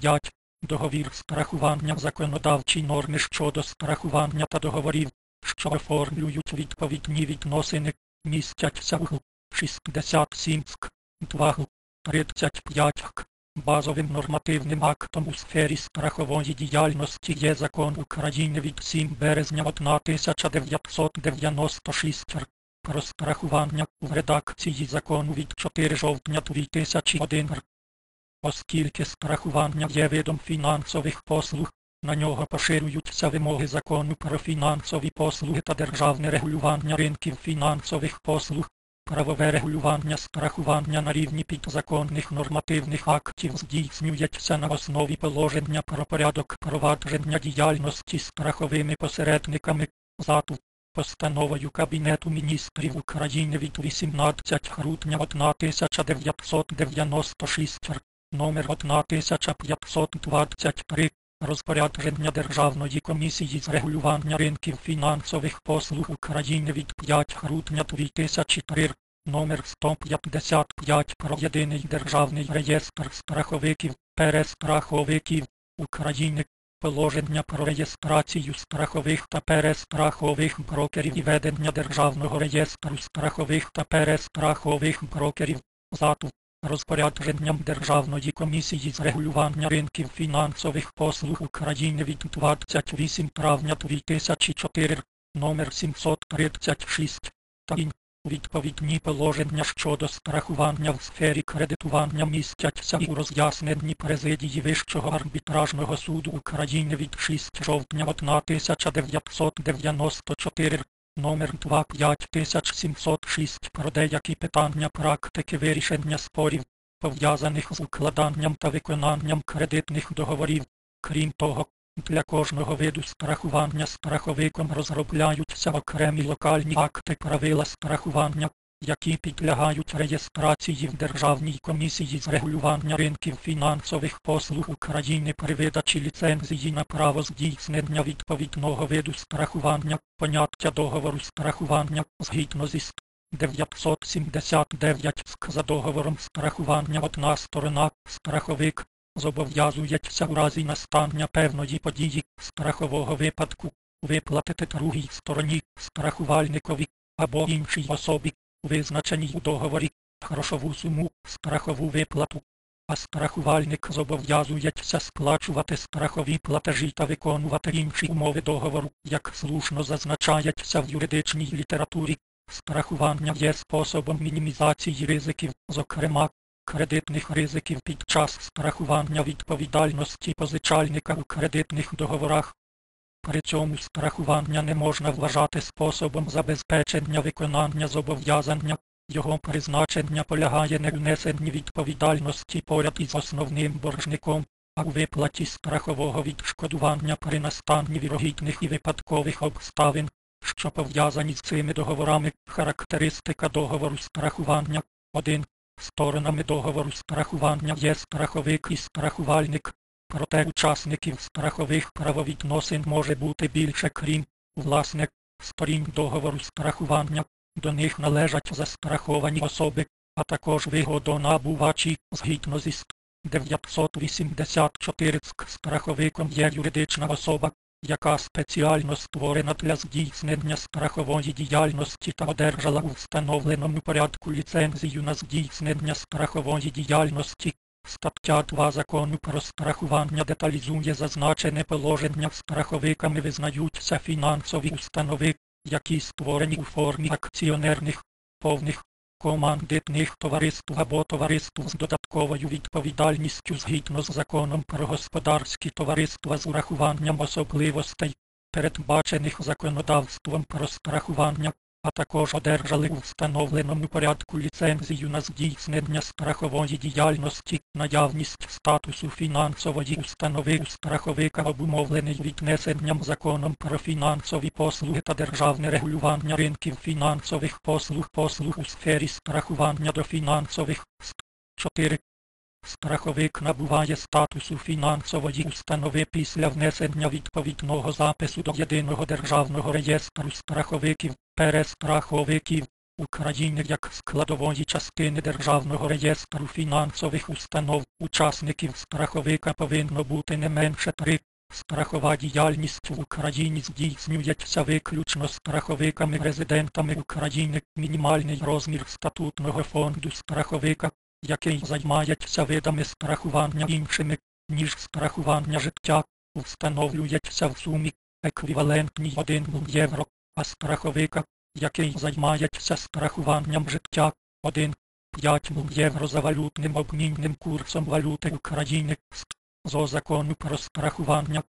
5. Договір страхування законодавчі норми щодо страхування та договорів, що оформлюють відповідні відносини, містяться в 67 ск 2 35 х. Базовим нормативним актом у сфері страхової діяльності є закон України від 7 березня 1996 р. про страхування в редакції закону від 4 жовтня 2001 р. Оскільки страхування є видом фінансових послуг, на нього поширюються вимоги закону про фінансові послуги та державне регулювання ринків фінансових послуг, правове регулювання страхування на рівні підзаконних нормативних актів здійснюється на основі положення про порядок провадження діяльності страховими посередниками ЗАТУ постановою Кабінету міністрів України від 18 грудня 1996 р. Номер 1523 розпорядження Державної комісії з регулювання ринків фінансових послуг України від 5 грудня 2003 р. номер 155 про єдиний державний реєстр страховиків, перестраховиків України, положення про реєстрацію страхових та перестрахових брокерів і ведення Державного реєстру страхових та перестрахових брокерів. ЗАТУ розпорядженням Державної комісії з регулювання ринків фінансових послуг України від 28 травня 2004 номер 736 та ін. Відповідні положення щодо страхування в сфері кредитування містяться і у роз'ясненні президії Вищого арбітражного суду України від 6 жовтня 1994 номер 25706 про деякі питання практики вирішення спорів, пов'язаних з укладанням та виконанням кредитних договорів. Крім того, для кожного виду страхування страховиком розробляються окремі локальні акти правила страхування, які підлягають реєстрації в Державній комісії з регулювання ринків фінансових послуг України при видачі ліцензії на право здійснення відповідного виду страхування, поняття договору страхування згідно зі 979 СК за договором страхування одна сторона, страховик, зобов'язується у разі настання певної події страхового випадку виплатити другій стороні страхувальникові або іншій особі, визначеній у договорі, грошову суму, страхову виплату, а страхувальник зобов'язується сплачувати страхові платежі та виконувати інші умови договору, як слушно зазначається в юридичній літературі. Страхування є способом мінімізації ризиків, зокрема, кредитних ризиків під час страхування відповідальності позичальника у кредитних договорах. При цьому страхування не можна вважати способом забезпечення виконання зобов'язання, його призначення полягає не в несенні відповідальності поряд із основним боржником, а у виплаті страхового відшкодування при настанні вірогідних і випадкових обставин, що пов'язані з цими договорами. Характеристика договору страхування 1. Сторонами договору страхування є страховик і страхувальник, проте учасників страхових правовідносин може бути більше крім, власне, сторін договору страхування, до них належать застраховані особи, а також вигодонабувачі згідно зі 984 страховиком є юридична особа, яка спеціально створена для здійснення страхової діяльності та одержала у встановленому порядку ліцензію на здійснення страхової діяльності. Стаття 2 закону про страхування деталізує зазначене положення. Страховиками визнаються фінансові установи, які створені у формі акціонерних, повних, командитних товариств або товариств з додатковою відповідальністю згідно з законом про господарські товариства з урахуванням особливостей, передбачених законодавством про страхування, а також одержали у встановленому порядку ліцензію на здійснення страхової діяльності, наявність статусу фінансової установи страховика обумовлений віднесенням законом про фінансові послуги та державне регулювання ринків фінансових послуг послуг у сфері страхування до фінансових 4. Страховик набуває статусу фінансової установи після внесення відповідного запису до єдиного державного реєстру страховиків, перестраховиків України як складової частини Державного реєстру фінансових установ учасників страховика повинно бути не менше три. Страхова діяльність в Україні здійснюється виключно страховиками-резидентами України. Мінімальний розмір статутного фонду страховика, який займається видами страхування іншими, ніж страхування життя, встановлюється в сумі еквівалентній 1 євро, а страховика, який займається страхуванням життя, 1 5 євро за валютним обмінним курсом валюти України. Зо закону про страхування.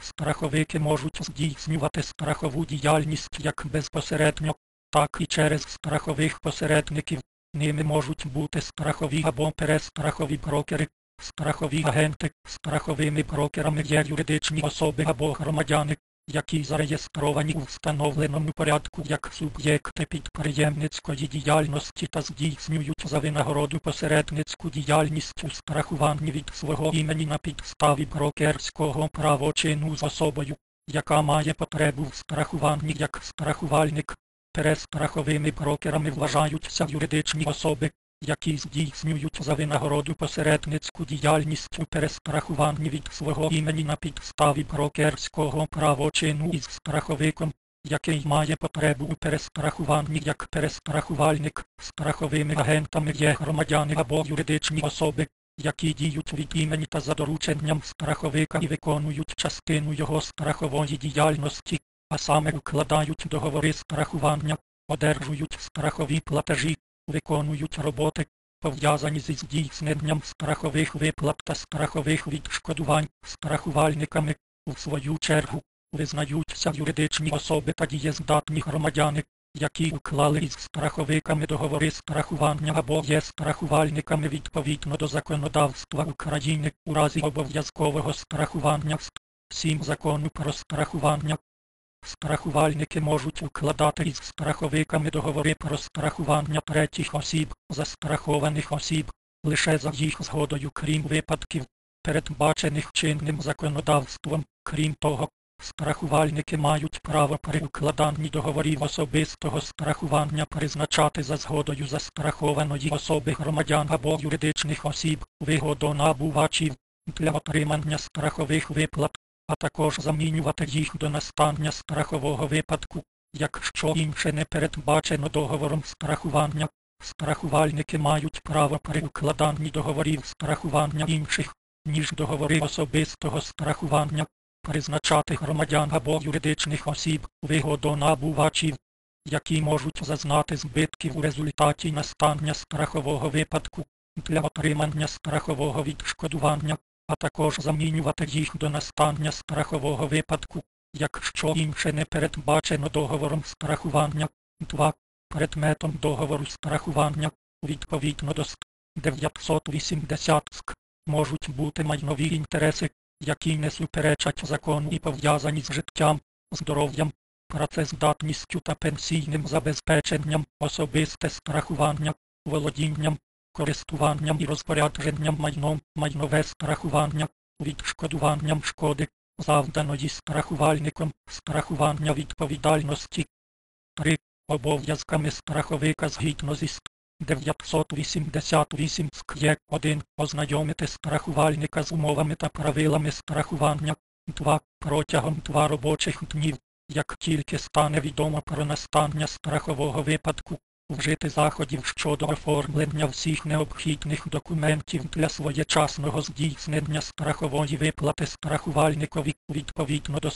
Страховики можуть здійснювати страхову діяльність як безпосередньо, так і через страхових посередників. Ними можуть бути страхові або перестрахові брокери, страхові агенти, страховими брокерами є юридичні особи або громадяни, які зареєстровані у встановленому порядку як суб'єкти підприємницької діяльності та здійснюють за винагороду посередницьку діяльність у страхуванні від свого імені на підставі брокерського правочину з особою, яка має потребу в страхуванні як страхувальник. Перестраховими брокерами вважаються юридичні особи, які здійснюють за винагороду посередницьку діяльність у перестрахуванні від свого імені на підставі брокерського правочину із страховиком, який має потребу у перестрахуванні як перестрахувальник, страховими агентами є громадяни або юридичні особи, які діють від імені та за дорученням страховика і виконують частину його страхової діяльності, а саме укладають договори страхування, одержують страхові платежі, виконують роботи, пов'язані зі здійсненням страхових виплат та страхових відшкодувань страхувальниками, у свою чергу, визнаються юридичні особи та дієздатні громадяни, які уклали із страховиками договори страхування або є страхувальниками відповідно до законодавства України у разі обов'язкового страхування 7 закону про страхування. Страхувальники можуть укладати із страховиками договори про страхування третіх осіб, застрахованих осіб, лише за їх згодою, крім випадків, передбачених чинним законодавством. Крім того, страхувальники мають право при укладанні договорів особистого страхування призначати за згодою застрахованої особи громадян або юридичних осіб вигодонабувачів для отримання страхових виплат а також замінювати їх до настання страхового випадку, якщо інше не передбачено договором страхування. Страхувальники мають право при укладанні договорів страхування інших, ніж договори особистого страхування, призначати громадян або юридичних осіб вигодонабувачів, які можуть зазнати збитків у результаті настання страхового випадку для отримання страхового відшкодування а також замінювати їх до настання страхового випадку, якщо інше не передбачено договором страхування. 2. Предметом договору страхування відповідно до 980 СК можуть бути майнові інтереси, які не суперечать закону і пов'язані з життям, здоров'ям, працездатністю та пенсійним забезпеченням, особисте страхування, володінням, користуванням і розпорядженням майном, майнове страхування, відшкодуванням шкоди, завданої страхувальником, страхування відповідальності. 3. Обов'язками страховика згідно зі 988 скє 1. Ознайомити страхувальника з умовами та правилами страхування. 2. Протягом 2 робочих днів, як тільки стане відомо про настання страхового випадку, вжити заходів щодо оформлення всіх необхідних документів для своєчасного здійснення страхової виплати страхувальникові відповідно до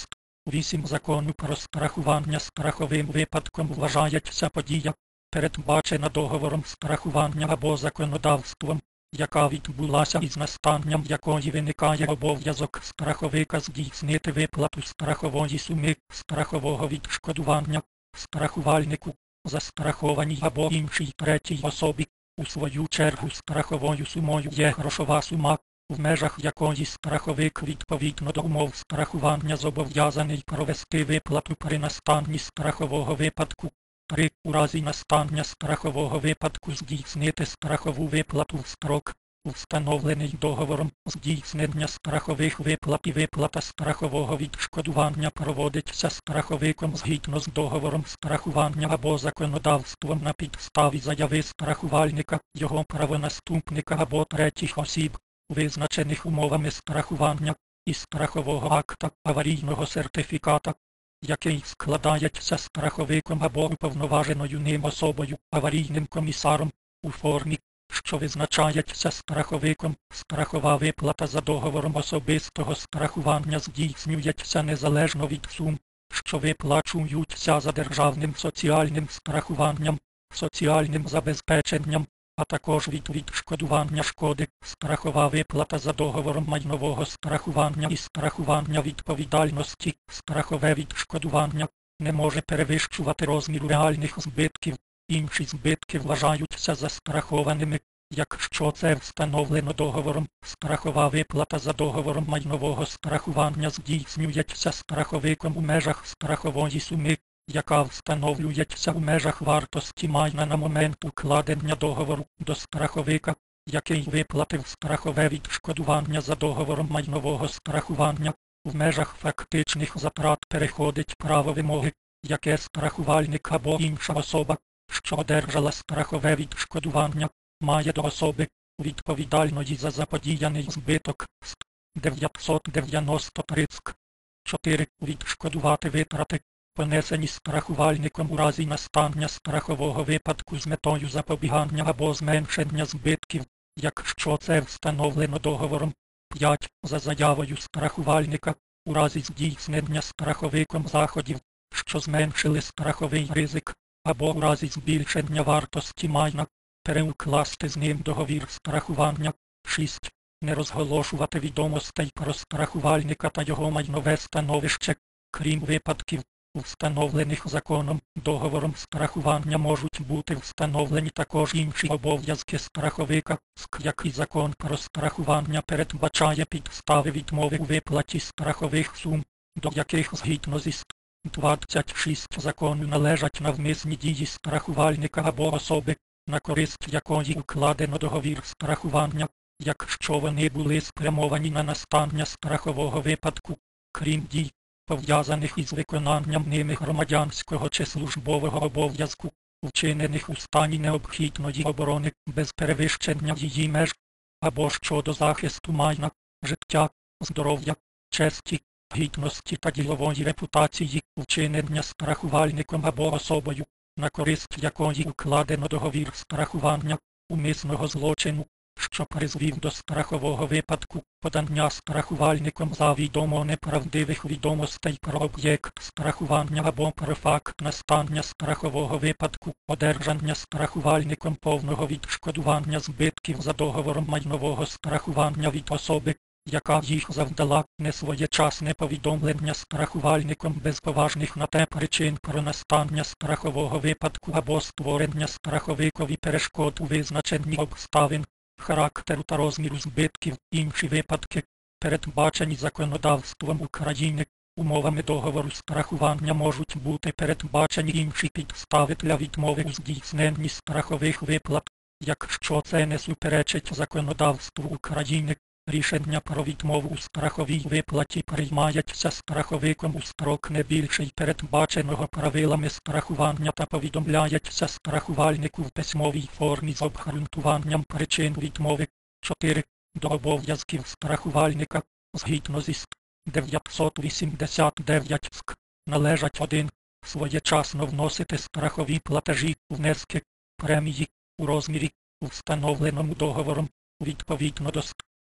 8 закону про страхування страховим випадком вважається подія, передбачена договором страхування або законодавством, яка відбулася із настанням якої виникає обов'язок страховика здійснити виплату страхової суми страхового відшкодування страхувальнику застрахованій або іншій третій особі. У свою чергу страховою сумою є грошова сума, в межах якої страховик відповідно до умов страхування зобов'язаний провести виплату при настанні страхового випадку. 3. У разі настання страхового випадку здійснити страхову виплату в строк, встановлений договором здійснення страхових виплат і виплата страхового відшкодування проводиться страховиком згідно з договором страхування або законодавством на підставі заяви страхувальника, його правонаступника або третіх осіб, визначених умовами страхування і страхового акта аварійного сертифіката, який складається страховиком або уповноваженою ним особою аварійним комісаром у формі, що визначається страховиком, страхова виплата за договором особистого страхування здійснюється незалежно від сум, що виплачуються за державним соціальним страхуванням, соціальним забезпеченням, а також від відшкодування шкоди, страхова виплата за договором майнового страхування і страхування відповідальності, страхове відшкодування не може перевищувати розміру реальних збитків. Інші збитки вважаються застрахованими, якщо це встановлено договором. Страхова виплата за договором майнового страхування здійснюється страховиком у межах страхової суми, яка встановлюється у межах вартості майна на момент укладення договору до страховика, який виплатив страхове відшкодування за договором майнового страхування, в межах фактичних затрат переходить право вимоги, яке страхувальник або інша особа, що одержала страхове відшкодування, має до особи, відповідальної за заподіяний збиток з 993 4. Відшкодувати витрати, понесені страхувальником у разі настання страхового випадку з метою запобігання або зменшення збитків, якщо це встановлено договором 5. За заявою страхувальника у разі здійснення страховиком заходів, що зменшили страховий ризик, або у разі збільшення вартості майна, переукласти з ним договір страхування. 6. Не розголошувати відомостей про страхувальника та його майнове становище, крім випадків, встановлених законом, договором страхування можуть бути встановлені також інші обов'язки страховика, як і закон про страхування передбачає підстави відмови у виплаті страхових сум, до яких згідно зі 26 закону належать навмисні дії страхувальника або особи, на користь якої укладено договір страхування, якщо вони були спрямовані на настання страхового випадку, крім дій, пов'язаних із виконанням ними громадянського чи службового обов'язку, вчинених у стані необхідної оборони без перевищення її меж, або щодо захисту майна, життя, здоров'я, честі, гідності та ділової репутації, вчинення страхувальником або особою, на користь якої укладено договір страхування, умисного злочину, що призвів до страхового випадку, подання страхувальником за відомо неправдивих відомостей про об'єкт страхування або про факт настання страхового випадку, одержання страхувальником повного відшкодування збитків за договором майнового страхування від особи, яка їх завдала несвоєчасне повідомлення страхувальником без поважних на те причин про настання страхового випадку або створення страховикові перешкод у визначенні обставин, характеру та розміру збитків, інші випадки, передбачені законодавством України. Умовами договору страхування можуть бути передбачені інші підстави для відмови у здійсненні страхових виплат, якщо це не суперечить законодавству України, Рішення про відмову у страховій виплаті приймається страховиком у строк не більший передбаченого правилами страхування та повідомляється страхувальнику в письмовій формі з обґрунтуванням причин відмови 4. До обов'язків страхувальника згідно зі СК 989 СК належать 1. Своєчасно вносити страхові платежі, внески, премії у розмірі, встановленому договором відповідно до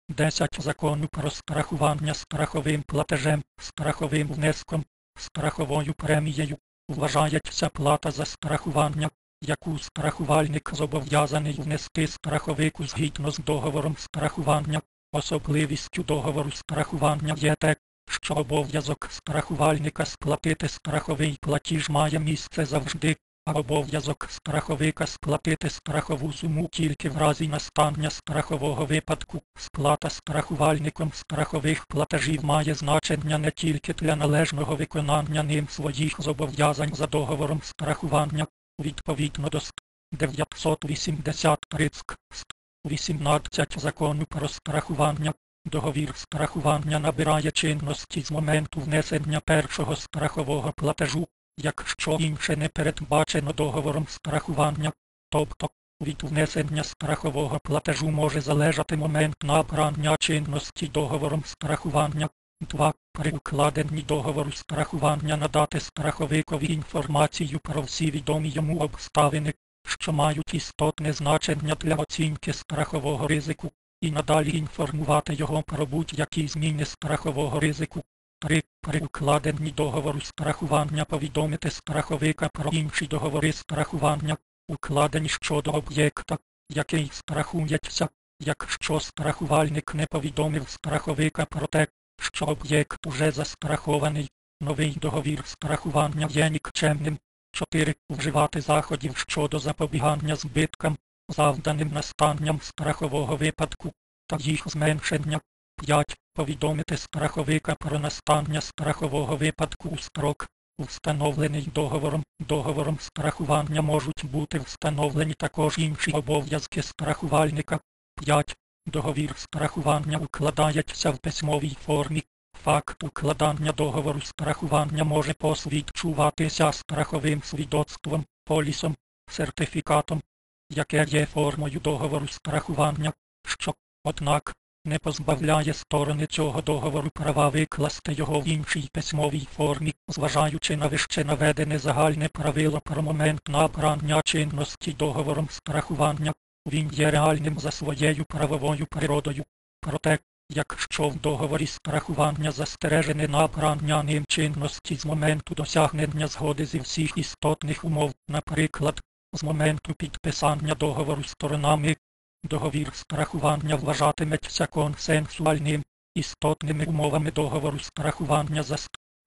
10 закону про страхування страховим платежем, страховим внеском, страховою премією вважається плата за страхування, яку страхувальник зобов'язаний внести страховику згідно з договором страхування. Особливістю договору страхування є те, що обов'язок страхувальника сплатити страховий платіж має місце завжди, обов'язок страховика сплатити страхову суму тільки в разі настання страхового випадку. Сплата страхувальником страхових платежів має значення не тільки для належного виконання ним своїх зобов'язань за договором страхування, відповідно до 983 СК. 18 закону про страхування. Договір страхування набирає чинності з моменту внесення першого страхового платежу, якщо інше не передбачено договором страхування, тобто від внесення страхового платежу може залежати момент набрання чинності договором страхування. 2. При укладенні договору страхування надати страховикові інформацію про всі відомі йому обставини, що мають істотне значення для оцінки страхового ризику, і надалі інформувати його про будь-які зміни страхового ризику. 3. При укладенні договору страхування повідомити страховика про інші договори страхування, укладені щодо об'єкта, який страхується, якщо страхувальник не повідомив страховика про те, що об'єкт уже застрахований, новий договір страхування є нікчемним. 4. Вживати заходів щодо запобігання збиткам, завданим настанням страхового випадку та їх зменшення. 5. Повідомити страховика про настання страхового випадку у строк, встановлений договором. Договором страхування можуть бути встановлені також інші обов'язки страхувальника. 5. Договір страхування укладається в письмовій формі. Факт укладання договору страхування може посвідчуватися страховим свідоцтвом, полісом, сертифікатом, яке є формою договору страхування, що, однак, не позбавляє сторони цього договору права викласти його в іншій письмовій формі, зважаючи на вище наведене загальне правило про момент набрання чинності договором страхування, він є реальним за своєю правовою природою. Проте, якщо в договорі страхування застережене набрання ним чинності з моменту досягнення згоди зі всіх істотних умов, наприклад, з моменту підписання договору сторонами, договір страхування вважатиметься консенсуальним, істотними умовами договору страхування за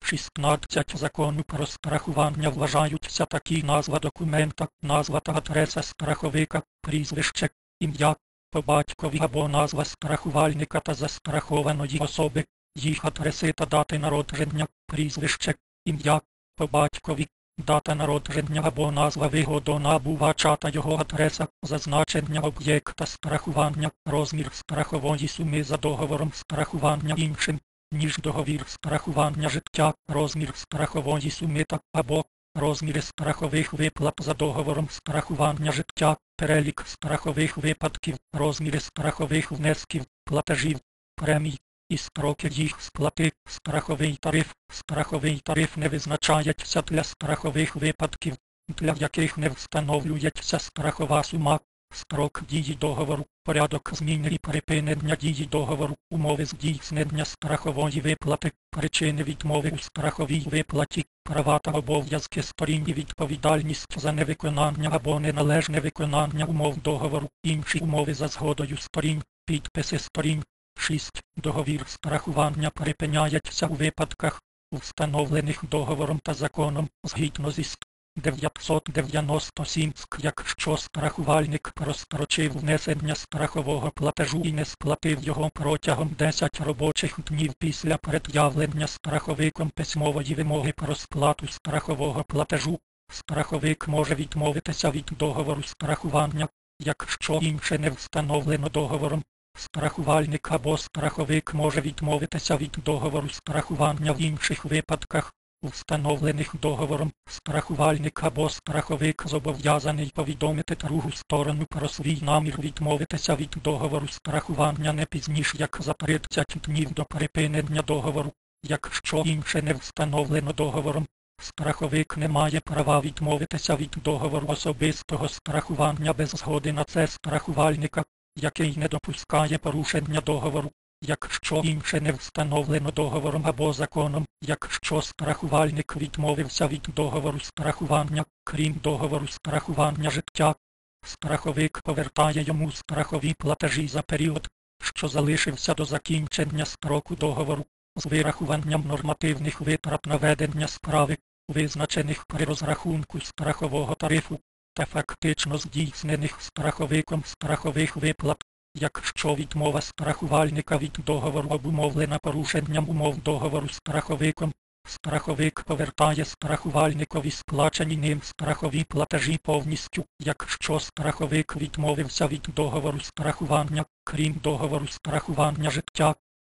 16 закону про страхування вважаються такі назва документа, назва та адреса страховика, прізвище, ім'я, по батькові або назва страхувальника та застрахованої особи, їх адреси та дати народження, прізвище, ім'я, по батькові, дата народження або назва вигодонабувача та його адреса, зазначення об'єкта страхування, розмір страхової суми за договором страхування іншим, ніж договір страхування життя, розмір страхової суми та або розміри страхових виплат за договором страхування життя, перелік страхових випадків, розміри страхових внесків, платежів, премій і строки їх сплати, страховий тариф, страховий тариф не визначається для страхових випадків, для яких не встановлюється страхова сума, строк дії договору, порядок зміни і припинення дії договору, умови здійснення страхової виплати, причини відмови у страховій виплаті, права та обов'язки сторін. І відповідальність за невиконання або неналежне виконання умов договору, інші умови за згодою сторін, підписи сторін. 6. Договір страхування припиняється у випадках, встановлених договором та законом згідно зі 997 якщо страхувальник прострочив внесення страхового платежу і не сплатив його протягом 10 робочих днів після пред'явлення страховиком письмової вимоги про сплату страхового платежу, страховик може відмовитися від договору страхування, якщо інше не встановлено договором. Страхувальник або страховик може відмовитися від договору страхування в інших випадках, встановлених договором, страхувальник або страховик зобов'язаний повідомити другу сторону про свій намір відмовитися від договору страхування не пізніше як за 30 днів до припинення договору, якщо інше не встановлено договором. Страховик не має права відмовитися від договору особистого страхування без згоди на це страхувальника, який не допускає порушення договору якщо інше не встановлено договором або законом, якщо страхувальник відмовився від договору страхування, крім договору страхування життя, страховик повертає йому страхові платежі за період, що залишився до закінчення строку договору, з вирахуванням нормативних витрат на ведення справи, визначених при розрахунку страхового тарифу, та фактично здійснених страховиком страхових виплат. Якщо відмова страхувальника від договору обумовлена порушенням умов договору страховиком, страховик повертає страхувальникові сплачені ним страхові платежі повністю, якщо страховик відмовився від договору страхування, крім договору страхування життя.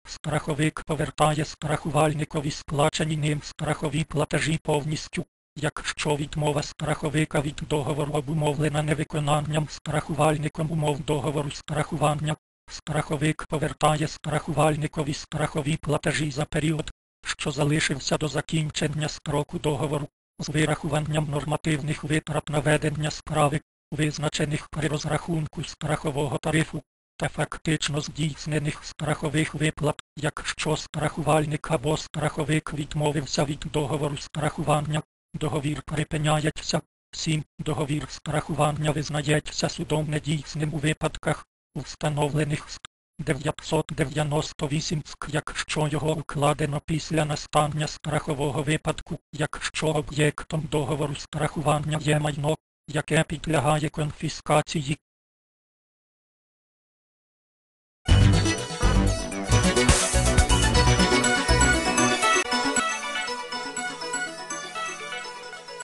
Страховик повертає страхувальникові сплачені ним страхові платежі повністю, якщо відмова страховика від договору обумовлена невиконанням страхувальником умов договору страхування. Страховик повертає страхувальникові страхові платежі за період, що залишився до закінчення строку договору, з вирахуванням нормативних витрат на ведення справи, визначених при розрахунку страхового тарифу, та фактично здійснених страхових виплат, якщо страхувальник або страховик відмовився від договору страхування, договір припиняється. 7. Договір страхування визнається судом недійсним у випадках, встановлених з 998 СК, якщо його укладено після настання страхового випадку, якщо об'єктом договору страхування є майно, яке підлягає конфіскації,